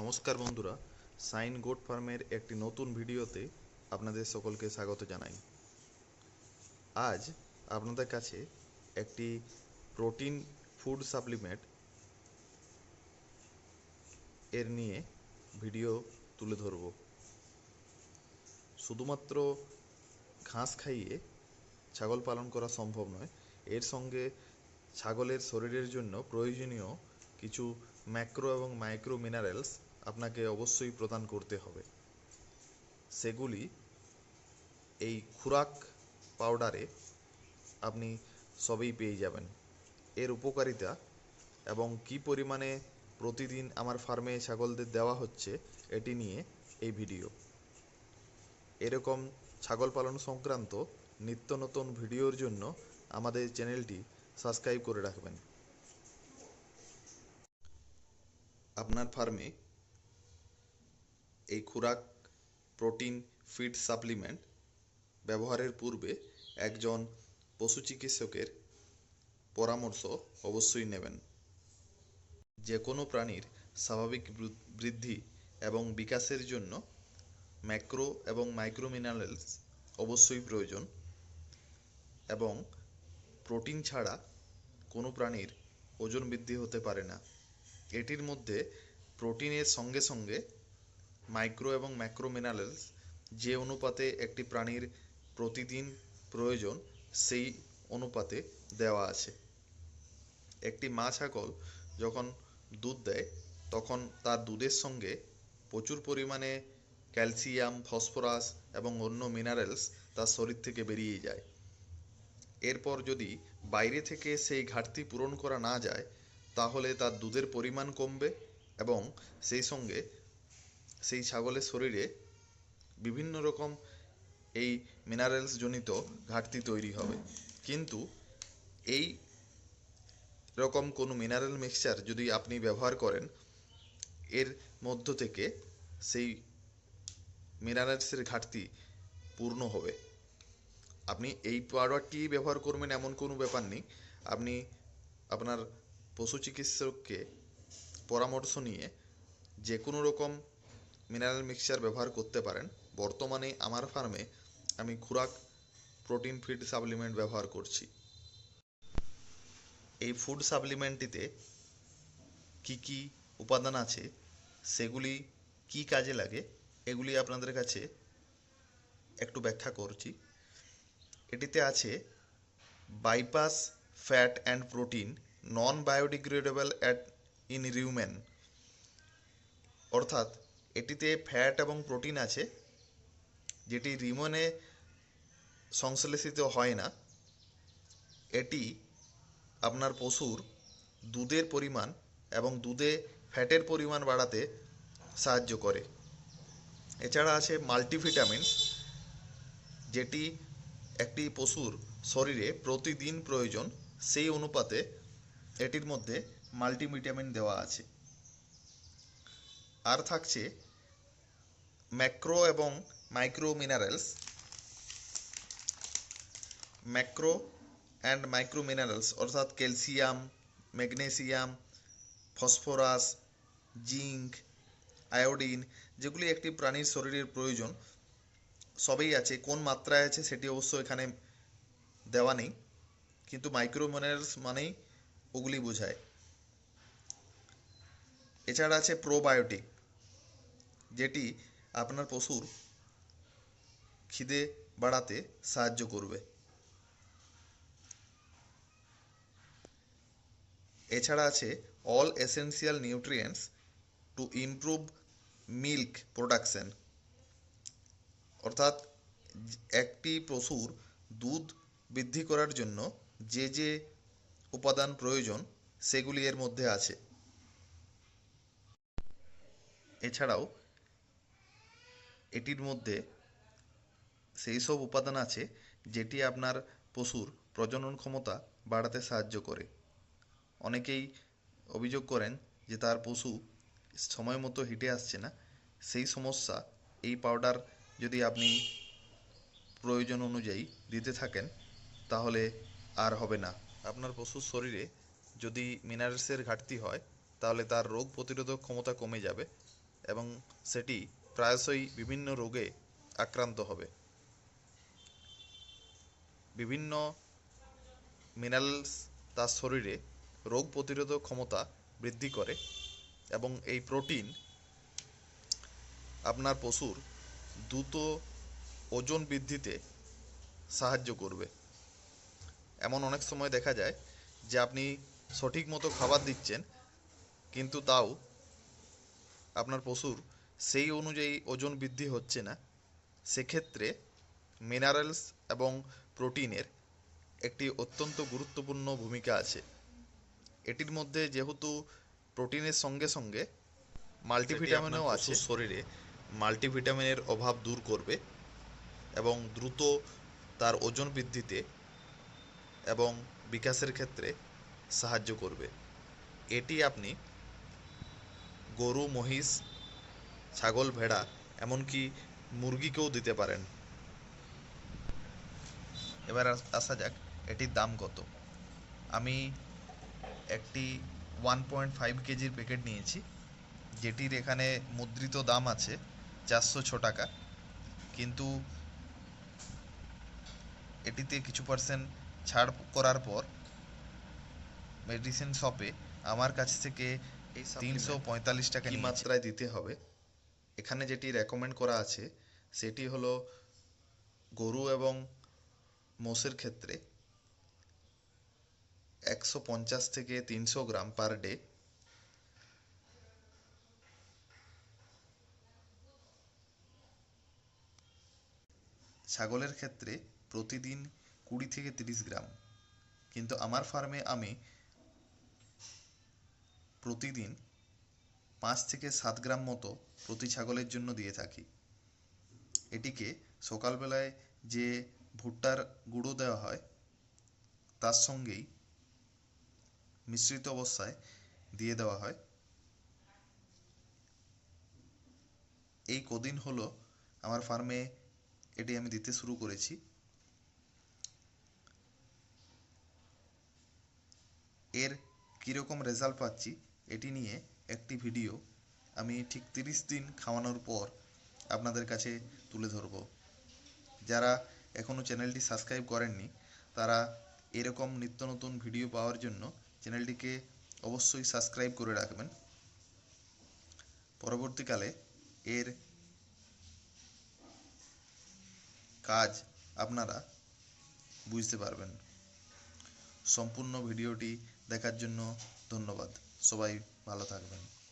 নমস্কার বন্ধুরা, sign goat ফার্মের একটি নতুন ভিডিওতে আপনাদের সকলকে স্বাগত জানাই। আজ আপনাদের কাছে একটি প্রোটিন ফুড সাপ্লিমেন্ট এর নিয়ে ভিডিও তুলে ধরব। শুধুমাত্র ঘাস খাইয়ে ছাগল পালন করা সম্ভব নয়, এর সঙ্গে ছাগলের শরীরের জন্য প্রয়োজনীয় কিছু ম্যাক্রো এবং মাইক্রো মিনারেলস আপনাকে অবশ্যই প্রদান করতে হবে। সেগুলি এই খুরাক পাউডারে আপনি সবই পেয়ে যাবেন। এর উপকারিতা এবং কী পরিমাণে প্রতিদিন আমার ফার্মে ছাগলদের দেওয়া হচ্ছে এটি নিয়ে এই ভিডিও। এরকম ছাগল পালন সংক্রান্ত নিত্য নতুন ভিডিওর জন্য আমাদের চ্যানেলটি সাবস্ক্রাইব করে রাখবেন। আপনার ফার্মে এই খুরাক প্রোটিন ফিড সাপ্লিমেন্ট ব্যবহারের পূর্বে একজন পশু চিকিৎসকের পরামর্শ অবশ্যই নেবেন। যে কোনো প্রাণীর স্বাভাবিক বৃদ্ধি এবং বিকাশের জন্য ম্যাক্রো এবং মাইক্রো মিনারেলস অবশ্যই প্রয়োজন এবং প্রোটিন ছাড়া কোনো প্রাণীর ওজন বৃদ্ধি হতে পারে না। এটির মধ্যে প্রোটিনের সঙ্গে সঙ্গে মাইক্রো এবং ম্যাক্রো মিনারেলস যে অনুপাতে একটি প্রাণীর প্রতিদিন প্রয়োজন সেই অনুপাতে দেওয়া আছে। একটি মা ছাগল যখন দুধ দেয়, তখন তার দুধের সঙ্গে প্রচুর পরিমাণে ক্যালসিয়াম, ফসফরাস এবং অন্য মিনারেলস তার শরীর থেকে বেরিয়ে যায়। এরপর যদি বাইরে থেকে সেই ঘাটতি পূরণ করা না যায় তাহলে তার দুধের পরিমাণ কমবে এবং সেই সঙ্গে সেই ছাগলের শরীরে বিভিন্ন রকম এই মিনারেলস জনিত ঘাটতি তৈরি হবে। কিন্তু এই রকম কোনো মিনারেল মিক্সচার যদি আপনি ব্যবহার করেন, এর মধ্য থেকে সেই মিনারেলসের ঘাটতি পূর্ণ হবে। আপনি এই পাউডারটি ব্যবহার করবেন এমন কোনো ব্যাপার নেই। আপনি আপনার পশু চিকিৎসককে পরামর্শ নিয়ে যে কোনো রকম মিনারেল মিক্সচার ব্যবহার করতে পারেন। বর্তমানে আমার ফার্মে আমি খুরাক প্রোটিন ফিড সাপ্লিমেন্ট ব্যবহার করছি। এই ফুড সাপ্লিমেন্টটিতে কি কি উপাদান আছে, সেগুলি কি কাজে লাগে, এগুলি আপনাদের কাছে একটু ব্যাখ্যা করছি। এটিতে আছে bypass fat and protein non biodegradable at in rumen অর্থাৎ, এটিতে ফ্যাট এবং প্রোটিন আছে, যেটি রিমনে সংশ্লেষিত হয় না। এটি আপনার পশুর দুধের পরিমাণ এবং দুধে ফ্যাটের পরিমাণ বাড়াতে সাহায্য করে। এছাড়া আছে মাল্টিভিটামিনস যেটি একটি পশুর শরীরে প্রতিদিন প্রয়োজন, সেই অনুপাতে এটির মধ্যে মাল্টিভিটামিন দেওয়া আছে। আর থাকছে ম্যাক্রো এবং micro minerals macro and micro minerals অর্থাৎ calcium magnesium phosphorus zinc iodine যেগুলি একটি প্রাণীর শরীরের প্রয়োজন, সবই আছে। কোন মাত্রায় আছে সেটি অবশ্য এখানে দেওয়া নেই। কিন্তু মাইক্রো মিনারেলস মানেই ওগুলি বোঝায়। এছাড়া আছে প্রোবায়োটিক যেটি আপনার পশুর খিদে বাড়াতে সাহায্য করবে। এছাড়া আছে all essential nutrients to improve milk production অর্থাৎ একটি পশুর দুধ বৃদ্ধি করার জন্য যে যে উপাদান প্রয়োজন সেগুলি এর মধ্যে আছে। এছাড়াও, এটির মধ্যে সেই সব উপাদান আছে যেটি আপনার পশুর প্রজনন ক্ষমতা বাড়াতে সাহায্য করে। অনেকেই অভিযোগ করেন যে তার পশু সময় মতো হিটে আসছে না। সেই সমস্যা এই পাউডার যদি আপনি প্রয়োজন অনুযায়ী দিতে থাকেন, তাহলে আর হবে না। আপনার পশুর শরীরে যদি মিনারেলসের ঘাটতি হয়, তাহলে তার রোগ প্রতিরোধক ক্ষমতা কমে যাবে এবং সেটি প্রায়শই বিভিন্ন রোগে আক্রান্ত হবে। বিভিন্ন মিনারেলস তার শরীরে রোগ প্রতিরোধক ক্ষমতা বৃদ্ধি করে এবং এই প্রোটিন আপনার পশুর দ্রুত ওজন বৃদ্ধিতে সাহায্য করবে। এমন অনেক সময় দেখা যায় যে আপনি সঠিক মতো খাবার দিচ্ছেন কিন্তু তাও আপনার পশুর সেই অনুযায়ী ওজন বৃদ্ধি হচ্ছে না। সেক্ষেত্রে মিনারেলস এবং প্রোটিনের একটি অত্যন্ত গুরুত্বপূর্ণ ভূমিকা আছে। এটির মধ্যে যেহেতু প্রোটিনের সঙ্গে সঙ্গে মাল্টিভিটামিনও আছে। শরীরে মাল্টিভিটামিনের অভাব দূর করবে এবং দ্রুত তার ওজন বৃদ্ধিতে এবং বিকাশের ক্ষেত্রে সাহায্য করবে। এটি আপনি গরু, মহিষ, ছাগল, ভেড়া, এমনকি মুরগিকেও দিতে পারেন। এবার আসা যাক, এটির দাম কত? আমি একটি ওয়ান পয়েন্ট ফাইভ কেজির প্যাকেট নিয়েছি, যেটির এখানে মুদ্রিত দাম আছে চারশো ছ টাকা। কিন্তু এটিতে কিছু পার্সেন্ট ছাড় করার পর মেডিসিন শপে আমার কাছ থেকে এই তিনশো পঁয়তাল্লিশ টাকা কি মাত্রায় দিতে হবে? এখানে যেটি রেকমেন্ড করা আছে সেটি হলো গরু এবং মোষের ক্ষেত্রে একশো পঞ্চাশ থেকে তিনশো গ্রাম পার ডে ছাগলের ক্ষেত্রে প্রতিদিন কুড়ি থেকে তিরিশ গ্রাম। কিন্তু আমার ফার্মে আমি প্রতিদিন পাঁচ থেকে সাত গ্রাম মতো প্রতি ছাগলের জন্য দিয়ে থাকি। এটিকে সকালবেলায় যে ভুট্টার গুঁড়ো দেওয়া হয়, তার সঙ্গেই মিশ্রিত অবস্থায় দিয়ে দেওয়া হয়। এই কদিন হলো আমার ফার্মে এটি আমি দিতে শুরু করেছি। এর কীরকম রেজাল্ট পাচ্ছি, এটি নিয়ে একটি ভিডিও আমি ঠিক তিরিশ দিন খাওয়ানোর পর আপনাদের কাছে তুলে ধরব। যারা এখনও চ্যানেলটি সাবস্ক্রাইব করেননি, তারা এরকম নিত্য নতুন ভিডিও পাওয়ার জন্য চ্যানেলটিকে অবশ্যই সাবস্ক্রাইব করে রাখবেন। পরবর্তীকালে এর কাজ আপনারা বুঝতে পারবেন। সম্পূর্ণ ভিডিওটি দেখার জন্য ধন্যবাদ। সবাই ভালো থাকবেন।